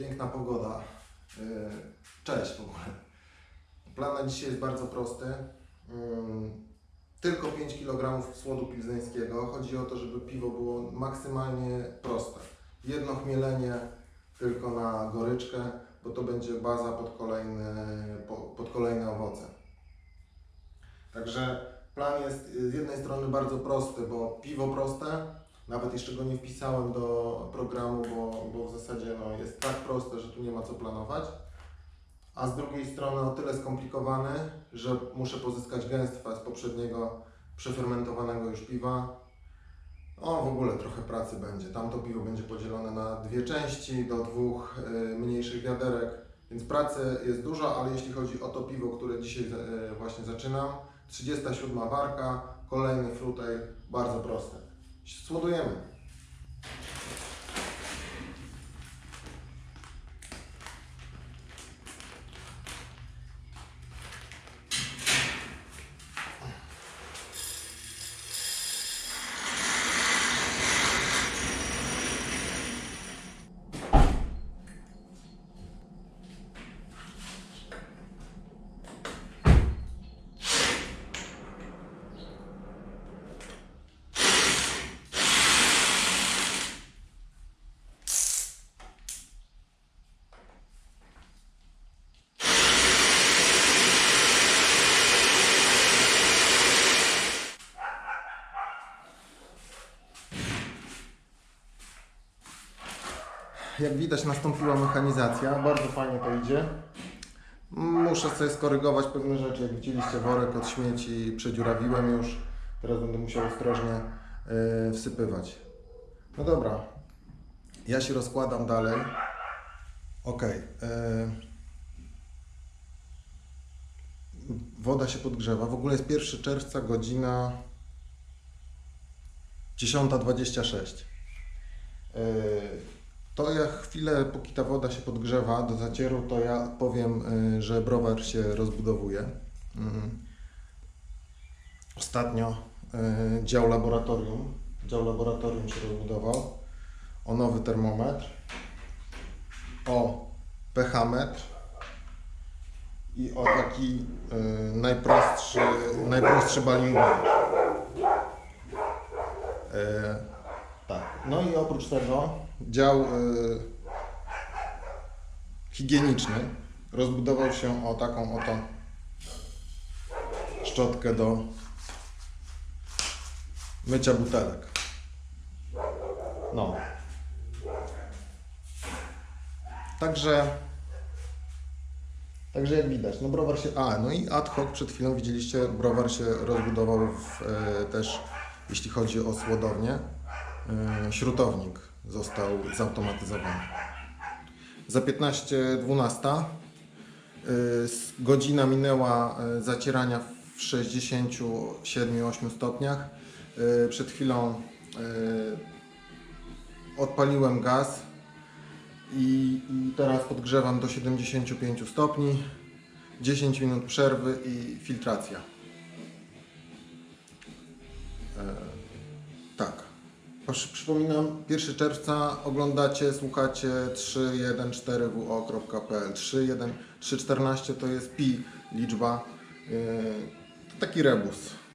Piękna pogoda. Yy, Cześć w ogóle. Plan na dzisiaj jest bardzo prosty. Ym, Tylko 5 kg słodu pilzeńskiego. Chodzi o to, żeby piwo było maksymalnie proste. Jedno chmielenie tylko na goryczkę, bo to będzie baza pod kolejne, po- pod kolejne owoce. Także plan jest z jednej strony bardzo prosty, bo piwo proste, nawet jeszcze go nie wpisałem do programu, bo, bo w zasadzie no, jest tak proste, że tu nie ma co planować. A z drugiej strony o tyle skomplikowany, że muszę pozyskać gęstwę z poprzedniego przefermentowanego już piwa. O, w ogóle trochę pracy będzie. Tamto piwo będzie podzielone na dwie części, do dwóch y, mniejszych wiaderek, więc pracy jest dużo, ale jeśli chodzi o to piwo, które dzisiaj y, właśnie zaczynam, 37 warka, kolejny frutej, bardzo proste. Słodujemy. Jak widać nastąpiła mechanizacja, bardzo fajnie to idzie. Muszę sobie skorygować pewne rzeczy, jak widzieliście worek od śmieci przedziurawiłem już. Teraz będę musiał ostrożnie yy, wsypywać. No dobra, ja się rozkładam dalej. Ok. Woda się podgrzewa. W ogóle jest 1 czerwca, godzina 10.26. Yy, to ja chwilę, póki ta woda się podgrzewa do zacieru, to ja powiem, y, że browar się rozbudowuje. Mm. Ostatnio y, dział laboratorium, dział laboratorium się rozbudował o nowy termometr, o pH-metr i o taki y, najprostszy, najprostszy balingowy. Tak. No i oprócz tego dział y, higieniczny rozbudował się o taką oto szczotkę do mycia butelek. No. Także Także jak widać, no browar się. A, no i ad hoc przed chwilą widzieliście, browar się rozbudował w, e, też, jeśli chodzi o słodownię. E, śrutownik został zautomatyzowany. Za 15.12 e, godzina minęła e, zacierania w 67-8 stopniach. Przed chwilą odpaliłem gaz i teraz podgrzewam do 75 stopni. 10 minut przerwy i filtracja. Przypominam, 1 czerwca oglądacie, słuchacie 314wo.pl 31 314 to jest pi liczba. Yy, taki rebus.